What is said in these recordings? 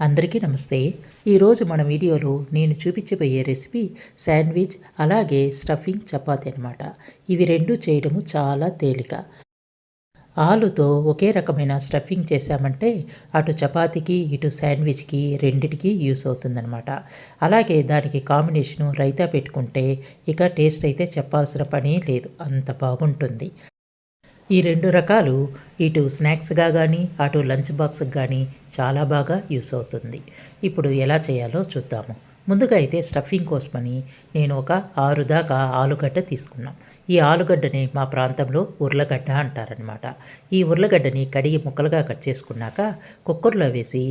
అందరికీ నమస్తే. ఈరోజు మన వీడియోలో నేను చూపించబోయే రెసిపీ శాండ్విచ్ అలాగే స్టఫింగ్ చపాతీ అనమాట ఇవి రెండు చేయడము చాలా తేలిక. ఆలుతో ఒకే రకమైన స్టఫింగ్ చేశామంటే అటు చపాతీకి ఇటు శాండ్విచ్కి రెండిటికి యూస్ అవుతుందన్నమాట. అలాగే దానికి కాంబినేషను రైతా పెట్టుకుంటే ఇక టేస్ట్ అయితే చెప్పాల్సిన పని లేదు. అంత బాగుంటుంది. ఈ రెండు రకాలు ఇటు స్నాక్స్గా కానీ అటు లంచ్ బాక్స్కి కానీ చాలా బాగా యూస్ అవుతుంది. ఇప్పుడు ఎలా చేయాలో చూద్దాము. ముందుగా అయితే స్టఫింగ్ కోసమని నేను ఒక ఆరు దాకా ఆలుగడ్డ తీసుకున్నాం. ఈ ఆలుగడ్డని మా ప్రాంతంలో ఉర్లగడ్డ అంటారనమాట ఈ ఉర్లగడ్డని కడిగి ముక్కలుగా కట్ చేసుకున్నాక కుక్కర్లో వేసి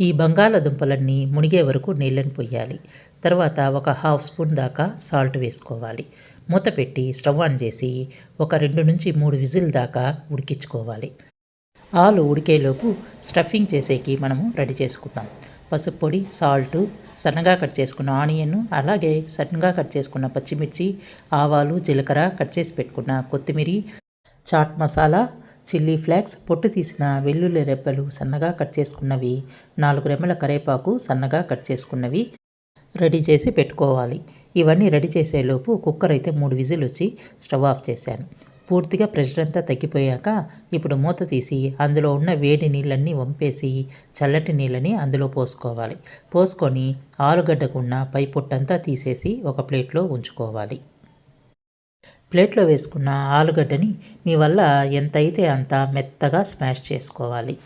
ఈ బంగాళదుంపలన్నీ మునిగే వరకు నీళ్ళని పొయ్యాలి తర్వాత ఒక హాఫ్ స్పూన్ దాకా సాల్ట్ వేసుకోవాలి. మూత పెట్టి స్టవ్ ఆన్ చేసి ఒక రెండు నుంచి మూడు విజిల్ దాకా ఉడికించుకోవాలి. ఆలు ఉడికేలోపు స్టఫింగ్ చేసేకి మనము రెడీ చేసుకుంటాం పసుపు పొడి సాల్టు సన్నగా కట్ చేసుకున్న ఆనియన్ అలాగే సన్నగా కట్ చేసుకున్న పచ్చిమిర్చి ఆవాలు జీలకర్ర కట్ చేసి పెట్టుకున్న కొత్తిమీర చాట్ మసాలా చిల్లీ ఫ్లేక్స్ పొట్టు తీసిన వెల్లుల్లి రెబ్బలు సన్నగా కట్ చేసుకున్నవి నాలుగు రెమ్మల కరేపాకు సన్నగా కట్ చేసుకున్నవి రెడీ చేసి పెట్టుకోవాలి. ఇవన్నీ రెడీ చేసేలోపు కుక్కర్ అయితే మూడు విజిల్ వచ్చి స్టవ్ ఆఫ్ చేశాను. పూర్తిగా ప్రెషర్ అంతా తగ్గిపోయాక ఇప్పుడు మూత తీసి అందులో ఉన్న వేడి నీళ్ళన్నీ వంపేసి చల్లటి నీళ్ళని అందులో పోసుకోవాలి. పోసుకొని ఆలుగడ్డకున్న పై పొట్టంతా తీసేసి ఒక ప్లేట్లో ఉంచుకోవాలి. ప్లేట్లో వేసుకున్న ఆలుగడ్డని మీ వల్ల ఎంతైతే అంత మెత్తగా స్మాష్ చేసుకోవాలి.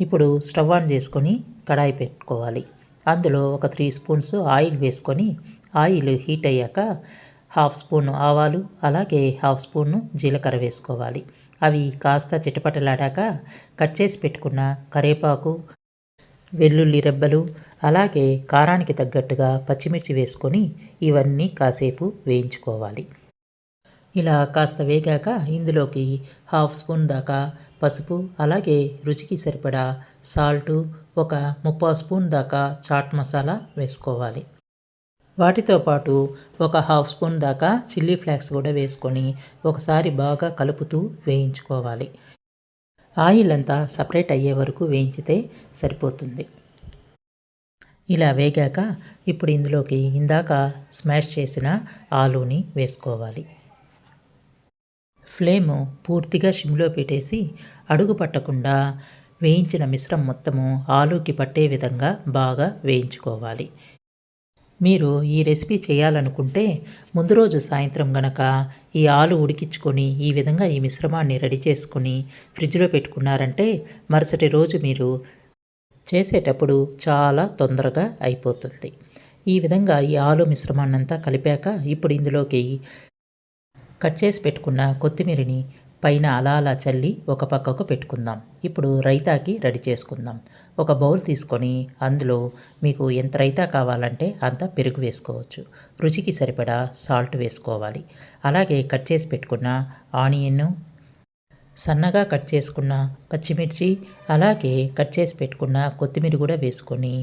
ఇప్పుడు స్టవ్ ఆన్ చేసుకొని కడాయి పెట్టుకోవాలి. అందులో ఒక త్రీ స్పూన్స్ ఆయిల్ వేసుకొని ఆయిల్ హీట్ అయ్యాక హాఫ్ స్పూన్ ఆవాలు అలాగే హాఫ్ స్పూన్ జీలకర్ర వేసుకోవాలి. అవి కాస్త చిటపటలాడాక కట్ చేసి పెట్టుకున్న కరేపాకు వెల్లుల్లి రెబ్బలు అలాగే కారానికి తగ్గట్టుగా పచ్చిమిర్చి వేసుకొని ఇవన్నీ కాసేపు వేయించుకోవాలి. ఇలా కాస్త వేగాక ఇందులోకి హాఫ్ స్పూన్ దాకా పసుపు అలాగే రుచికి సరిపడా సాల్టు ఒక ముప్పై స్పూన్ దాకా చాట్ మసాలా వేసుకోవాలి. వాటితో పాటు ఒక హాఫ్ స్పూన్ దాకా చిల్లీ ఫ్లేక్స్ కూడా వేసుకొని ఒకసారి బాగా కలుపుతూ వేయించుకోవాలి. ఆయిల్ అంతా సపరేట్ అయ్యే వరకు వేయించితే సరిపోతుంది. ఇలా వేగాక ఇప్పుడు ఇందులోకి ఇందాక స్మాష్ చేసిన ఆలూని వేసుకోవాలి. ఫ్లేమ్ పూర్తిగా షిమ్లో పెట్టేసి అడుగు పట్టకుండా వేయించిన మిశ్రమం మొత్తము ఆలూకి పట్టే విధంగా బాగా వేయించుకోవాలి. మీరు ఈ రెసిపీ చేయాలనుకుంటే ముందు రోజు సాయంత్రం గనక ఈ ఆలు ఉడికించుకొని ఈ విధంగా ఈ మిశ్రమాన్ని రెడీ చేసుకుని ఫ్రిడ్జ్లో పెట్టుకున్నారంటే మరుసటి రోజు మీరు చేసేటప్పుడు చాలా తొందరగా అయిపోతుంది. ఈ విధంగా ఈ ఆలు మిశ్రమాన్నంతా కలిపాక ఇప్పుడు ఇందులోకి కట్ చేసి పెట్టుకున్న కొత్తిమీరని పైన అలా అలా చల్లి ఒక పక్కకు పెట్టుకుందాం. ఇప్పుడు రైతాకి రెడీ చేసుకుందాం. ఒక బౌల్ తీసుకొని అందులో మీకు ఎంత రైతా కావాలంటే అంత పెరుగు వేసుకోవచ్చు. రుచికి సరిపడా సాల్ట్ వేసుకోవాలి. అలాగే కట్ చేసి పెట్టుకున్న ఆనియన్ సన్నగా కట్ చేసుకున్న పచ్చిమిర్చి అలాగే కట్ చేసి పెట్టుకున్న కొత్తిమీర కూడా వేసుకొని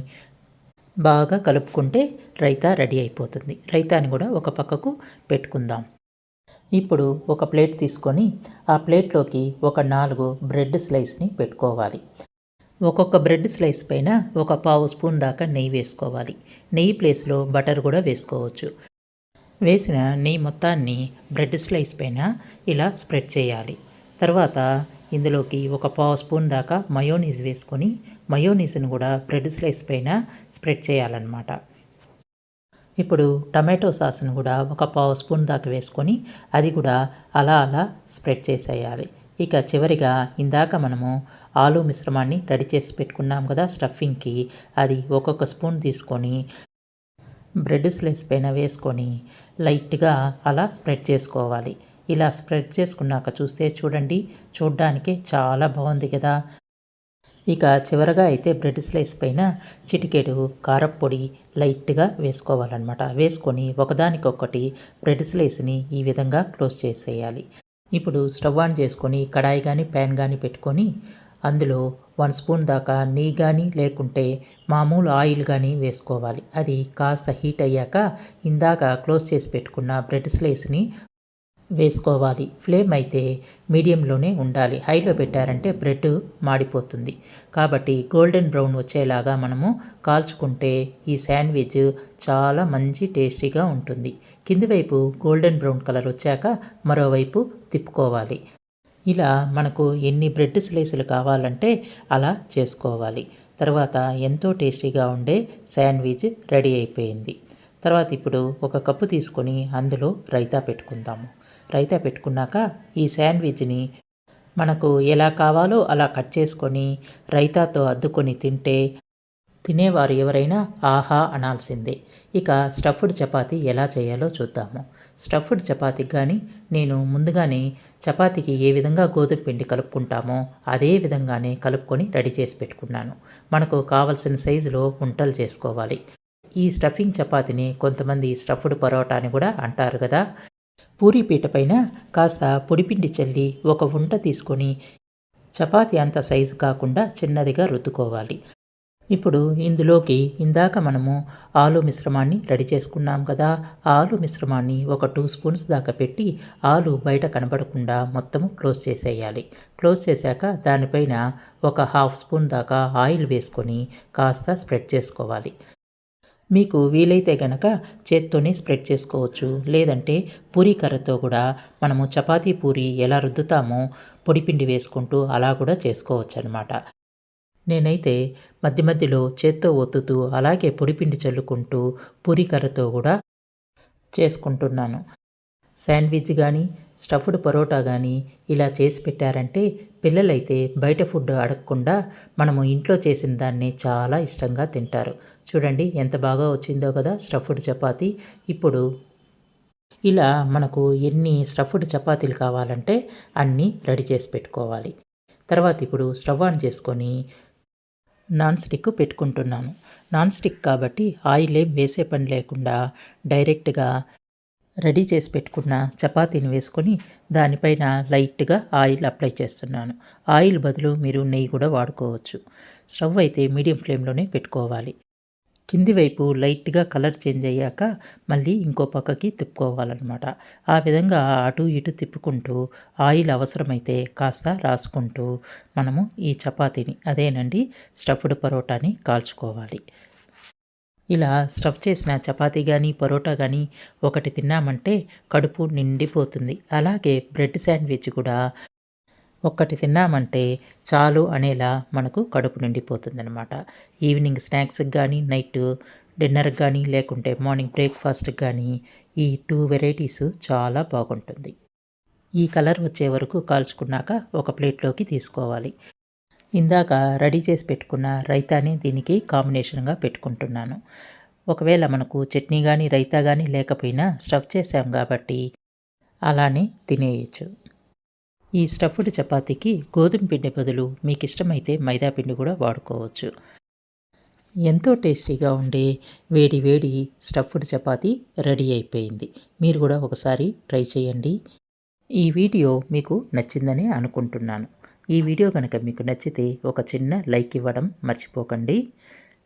బాగా కలుపుకుంటే రైతా రెడీ అయిపోతుంది. రైతాని కూడా ఒక పక్కకు పెట్టుకుందాం. ఇప్పుడు ఒక ప్లేట్ తీసుకొని ఆ ప్లేట్లోకి ఒక నాలుగు బ్రెడ్ స్లైస్ని పెట్టుకోవాలి. ఒక్కొక్క బ్రెడ్ స్లైస్ పైన ఒక పావు స్పూన్ దాకా నెయ్యి వేసుకోవాలి. నెయ్యి ప్లేస్లో బటర్ కూడా వేసుకోవచ్చు. వేసిన నెయ్యి మొత్తాన్ని బ్రెడ్ స్లైస్ పైన ఇలా స్ప్రెడ్ చేయాలి. తర్వాత ఇందులోకి ఒక పావు స్పూన్ దాకా మయోనీస్ వేసుకొని మయోనీస్ని కూడా బ్రెడ్ స్లైస్ పైన స్ప్రెడ్ చేయాలన్నమాట. ఇప్పుడు టమాటో సాస్ను కూడా ఒక పావు స్పూన్ దాకా వేసుకొని అది కూడా అలా అలా స్ప్రెడ్ చేసేయాలి. ఇక చివరిగా ఇందాక మనము ఆలు మిశ్రమాన్ని రెడీ చేసి పెట్టుకున్నాం కదా స్టఫింగ్కి అది ఒక్కొక్క స్పూన్ తీసుకొని బ్రెడ్ స్లైస్ పైన వేసుకొని లైట్గా అలా స్ప్రెడ్ చేసుకోవాలి. ఇలా స్ప్రెడ్ చేసుకున్నాక చూస్తే చూడండి చూడ్డానికి చాలా బాగుంది కదా. ఇక చివరగా అయితే బ్రెడ్ స్లైస్ పైన చిటికెడు కారప్పొడి లైట్గా వేసుకోవాలన్నమాట. వేసుకొని ఒకదానికొకటి బ్రెడ్ స్లైస్ని ఈ విధంగా క్లోజ్ చేసేయాలి. ఇప్పుడు స్టవ్ ఆన్ చేసుకొని కడాయి కానీ ప్యాన్ కానీ పెట్టుకొని అందులో వన్ స్పూన్ దాకా నెయ్యి కానీ లేకుంటే మామూలు ఆయిల్ కానీ వేసుకోవాలి. అది కాస్త హీట్ అయ్యాక ఇందాక క్లోజ్ చేసి పెట్టుకున్న బ్రెడ్ స్లైస్ని వేసుకోవాలి. ఫ్లేమ్ అయితే మీడియంలోనే ఉండాలి. హైలో పెట్టారంటే బ్రెడ్ మాడిపోతుంది. కాబట్టి గోల్డెన్ బ్రౌన్ వచ్చేలాగా మనము కాల్చుకుంటే ఈ శాండ్విచ్ చాలా మంచి టేస్టీగా ఉంటుంది. కింది వైపు గోల్డెన్ బ్రౌన్ కలర్ వచ్చాక మరోవైపు తిప్పుకోవాలి. ఇలా మనకు ఎన్ని బ్రెడ్ స్లైసులు కావాలంటే అలా చేసుకోవాలి. తర్వాత ఎంతో టేస్టీగా ఉండే శాండ్విచ్ రెడీ అయిపోయింది. తర్వాత ఇప్పుడు ఒక కప్పు తీసుకొని అందులో రైతా పెట్టుకుందాము. రైతా పెట్టుకున్నాక ఈ శాండ్విచ్ని మనకు ఎలా కావాలో అలా కట్ చేసుకొని రైతాతో అద్దుకొని తింటే తినేవారు ఎవరైనా ఆహా అనాల్సిందే. ఇక స్టఫ్డ్ చపాతీ ఎలా చేయాలో చూద్దాము. స్టఫ్డ్ చపాతీకి కానీ నేను ముందుగానే చపాతీకి ఏ విధంగా గోధుమ పిండి కలుపుకుంటామో అదే విధంగానే కలుపుకొని రెడీ చేసి పెట్టుకున్నాను. మనకు కావలసిన సైజులో ఉంటలు చేసుకోవాలి. ఈ స్టఫింగ్ చపాతీని కొంతమంది స్టఫ్డ్ పరోటా అని కూడా అంటారు కదా పూరీ పీట పైన కాస్త పొడిపిండి చల్లి ఒక ఉంట తీసుకొని చపాతి అంత సైజు కాకుండా చిన్నదిగా రుద్దుకోవాలి. ఇప్పుడు ఇందులోకి ఇందాక మనము ఆలు మిశ్రమాన్ని రెడీ చేసుకున్నాం కదా. ఆలు మిశ్రమాన్ని ఒక టూ స్పూన్స్ దాకా పెట్టి ఆలు బయట కనబడకుండా మొత్తము క్లోజ్ చేసేయాలి. క్లోజ్ చేశాక దానిపైన ఒక హాఫ్ స్పూన్ దాకా ఆయిల్ వేసుకొని కాస్త స్ప్రెడ్ చేసుకోవాలి. మీకు వీలైతే గనక చేత్తోనే స్ప్రెడ్ చేసుకోవచ్చు. లేదంటే పూరీ కర్రతో కూడా మనము చపాతీ పూరి ఎలా రుద్దుతామో పొడిపిండి వేసుకుంటూ అలా కూడా చేసుకోవచ్చు అనమాట నేనైతే మధ్య మధ్యలో చేత్తో ఒత్తుతూ అలాగే పొడిపిండి చల్లుకుంటూ పూరీ కర్రతో కూడా చేసుకుంటున్నాను. శాండ్విచ్ కానీ స్టఫ్డ్ పరోటా కానీ ఇలా చేసి పెట్టారంటే పిల్లలైతే బయట ఫుడ్ అడగకుండా మనము ఇంట్లో చేసిన దాన్ని చాలా ఇష్టంగా తింటారు. చూడండి ఎంత బాగా వచ్చిందో కదా స్టఫ్డ్ చపాతీ. ఇప్పుడు ఇలా మనకు ఎన్ని స్టఫ్డ్ చపాతీలు కావాలంటే అన్నీ రెడీ చేసి పెట్టుకోవాలి. తర్వాత ఇప్పుడు స్టవ్ ఆన్ చేసుకొని నాన్ స్టిక్ పెట్టుకుంటున్నాను. నాన్ స్టిక్ కాబట్టి ఆయిల్ ఏం వేసే పని లేకుండా డైరెక్ట్గా రెడీ చేసి పెట్టుకున్న చపాతీని వేసుకొని దానిపైన లైట్గా ఆయిల్ అప్లై చేస్తున్నాను. ఆయిల్ బదులు మీరు నెయ్యి కూడా వాడుకోవచ్చు. స్టవ్ అయితే మీడియం ఫ్లేమ్లోనే పెట్టుకోవాలి. కింది వైపు లైట్గా కలర్ చేంజ్ అయ్యాక మళ్ళీ ఇంకో పక్కకి తిప్పుకోవాలన్నమాట. ఆ విధంగా అటు ఇటు తిప్పుకుంటూ ఆయిల్ అవసరమైతే కాస్త రాసుకుంటూ మనము ఈ చపాతీని అదేనండి స్టఫ్డ్ పరోటాని కాల్చుకోవాలి. ఇలా స్టఫ్ చేసిన చపాతీ కానీ పరోటా కానీ ఒకటి తిన్నామంటే కడుపు నిండిపోతుంది. అలాగే బ్రెడ్ శాండ్విచ్ కూడా ఒక్కటి తిన్నామంటే చాలు అనేలా మనకు కడుపు నిండిపోతుందనమాట ఈవినింగ్ స్నాక్స్కి కానీ నైట్ డిన్నర్కి కానీ లేకుంటే మార్నింగ్ బ్రేక్ఫాస్ట్కి కానీ ఈ టూ వెరైటీస్ చాలా బాగుంటుంది. ఈ కలర్ వచ్చే వరకు కాల్చుకున్నాక ఒక ప్లేట్లోకి తీసుకోవాలి. ఇందాక రెడీ చేసి పెట్టుకున్న రైతాని దీనికి కాంబినేషన్గా పెట్టుకుంటున్నాను. ఒకవేళ మనకు చట్నీ కానీ రైతా కానీ లేకపోయినా స్టఫ్ చేసాం కాబట్టి అలానే తినేయచ్చు. ఈ స్టఫ్డ్ చపాతీకి గోధుమ పిండి బదులు మీకు ఇష్టమైతే మైదా పిండి కూడా వాడుకోవచ్చు. ఎంతో టేస్టీగా ఉండే వేడి వేడి స్టఫ్డ్ చపాతీ రెడీ అయిపోయింది. మీరు కూడా ఒకసారి ట్రై చేయండి. ఈ వీడియో మీకు నచ్చిందని అనుకుంటున్నాను. ఈ వీడియో కనుక మీకు నచ్చితే ఒక చిన్న లైక్ ఇవ్వడం మర్చిపోకండి.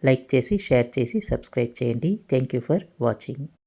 లైక్ చేసి షేర్ చేసి సబ్స్క్రైబ్ చేయండి. Thank you for watching.